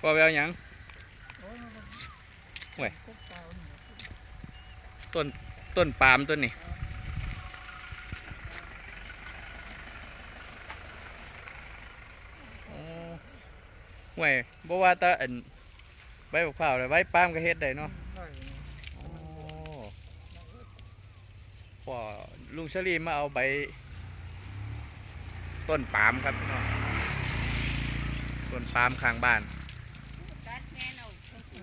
พอไปเอาหยังโอ้ยมันห่วยกุ๊กเปล่านี่ต้นต้นปาล์มต้นนี้ห่วยบ่ว่าตาอันใบบักพร้าวเลยใบปาล์มก็เฮ็ดได้เนาะโอ้พอลุงชลีมาเอาใบต้นปาล์มครับพี่น้องต้นปาล์มข้างบ้าน ตัดแม่นเอาชมพู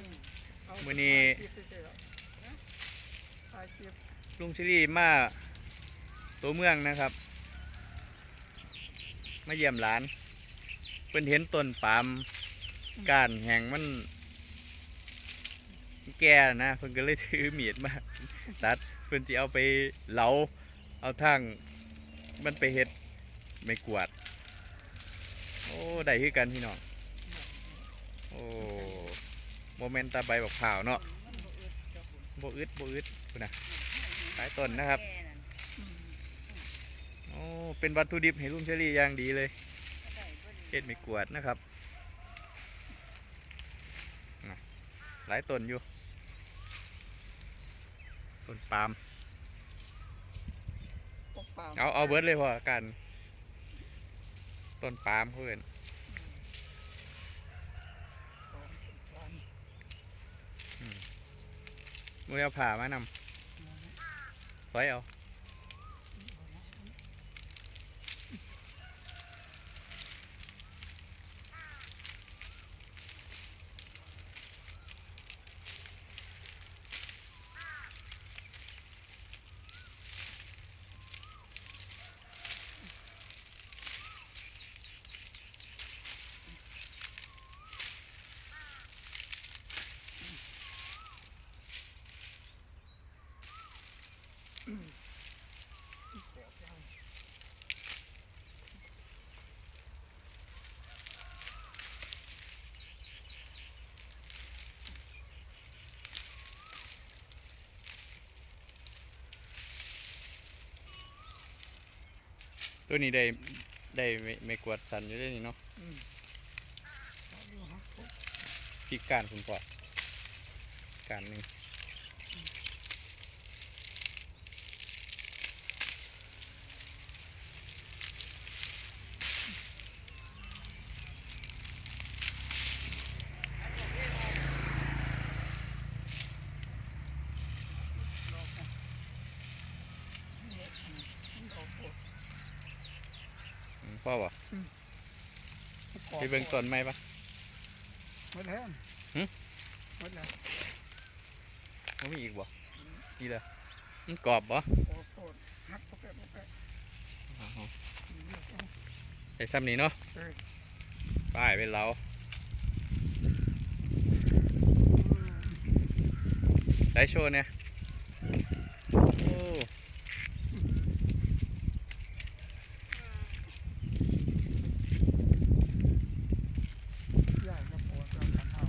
เอา มื้อนี้ถ่ลุงชิลี่มาตัวเมืองนะครับ มาเยี่ยมหลานเพิ่นเห็นต้นปาล์มก้านแห้งมัน แก่นะเพิ่นก็เลยถือมีดมาตัดเพิ่นสิเอาไปเหลาเอาทางมันไปเฮ็ดไม่กวาด โอ้ ได้คือกันพี่น้อง โอ้ โมเมนต์ตาใบบักผ่าวเนาะบ่อึดบ่อึดพุ่นนะหลายต้นนะครับแม่นั่นโอ้เป็นวัตถุดิบให้ลุงเชอรี่อย่างดีเลยก็ได้บ่ดีเฮ็ดไม่กวาดนะครับน่ะหลายต้นอยู่ต้นปาล์มกุ๊กเปล่าเอาเอาเบิร์ดเลยพอกัน ต้นปาล์มเพื่อน มือเอาผ่ามานำสอยเอา ตัวนี้ได้ได้ไม่ไม่กวาดสันอยู่ได้นี่เนาะอืมเอาดูฮะกุ๊กพิการคุณพ่อการหนึ่ง นี่อืมดอกกุ๊ก อืม พ่อบอกกรอบไปเบิ่งต้นไหมปะหมดแล้วหึหมดแล้วมันมีอีกบ่นี่เลยมันกรอบบ่โอ้โหหักปะแปะปะแปะอ๋ออืมเอาไอ้ซ้ำนี้เนาะเออป้ายเป็นเราอืมได้โชว์เนี่ยโอ้ ใหญ่กระโปรงตามกันเอา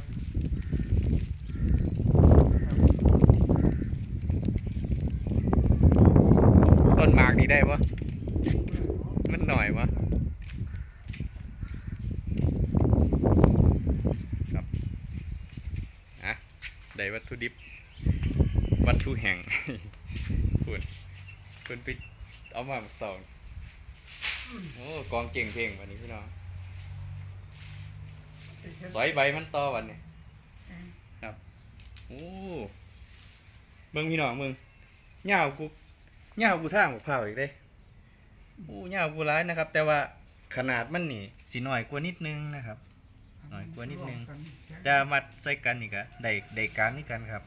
ต้นหมากนี่ได้ปะมันหน่อยวะครับอะได้วัตถุดิบ วัตถุแห่งคุณคุณไปเอามาสองโอ้กองเก่งเพลงวันนี้พี่น้องสอยใบมันต่อวันนี้โอ้เมืองพี่น้องเมืองเหย้ากูเหย้ากูทางบักพร้าวอีกเด้โอ้เหย้ากูร้ายนะครับ แต่ว่าขนาดมันนี่สิน้อยกว่านิดนึงนะครับ หน่อยกว่านิดนึง จะมัดใส่กันอีกอะได้ได้การนี่กันครับ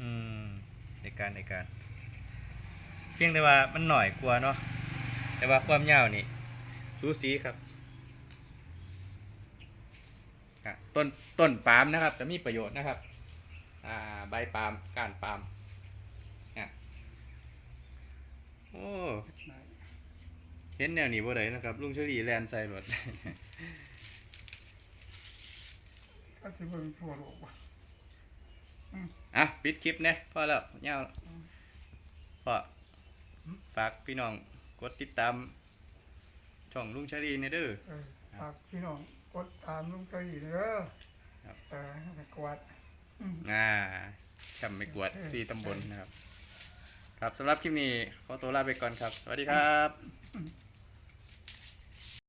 อืมได้การได้การ เพียงแต่ว่ามันหน่อยกว่าเนาะ แต่ว่าความยาวนี่สูสีครับอะต้นต้นปาล์มนะครับจะมีประโยชน์นะครับ อ่า ใบปาล์มก้านปาล์มเนี่ย โอ้เห็นแนวนี้บ่ได้นะครับ ลุงเชอรี่แลนใส่รถก็สิเบิ่งทั่วโลกว่ะอะปิดคลิปเนี่ยพอแล้วเงาพอฝากพี่น้องกดติดตามช่องลุงชาลีเนี่ยเด้อเอออ่าฝากพี่น้องกดตามลุงเตยเด้อครับเออให้กวาดอืมอ่าช่ำไม่กวดสี่ตำบลนะครับ ครับสำหรับคลิปนี้ขอตัวลาไปก่อนครับ สวัสดีครับ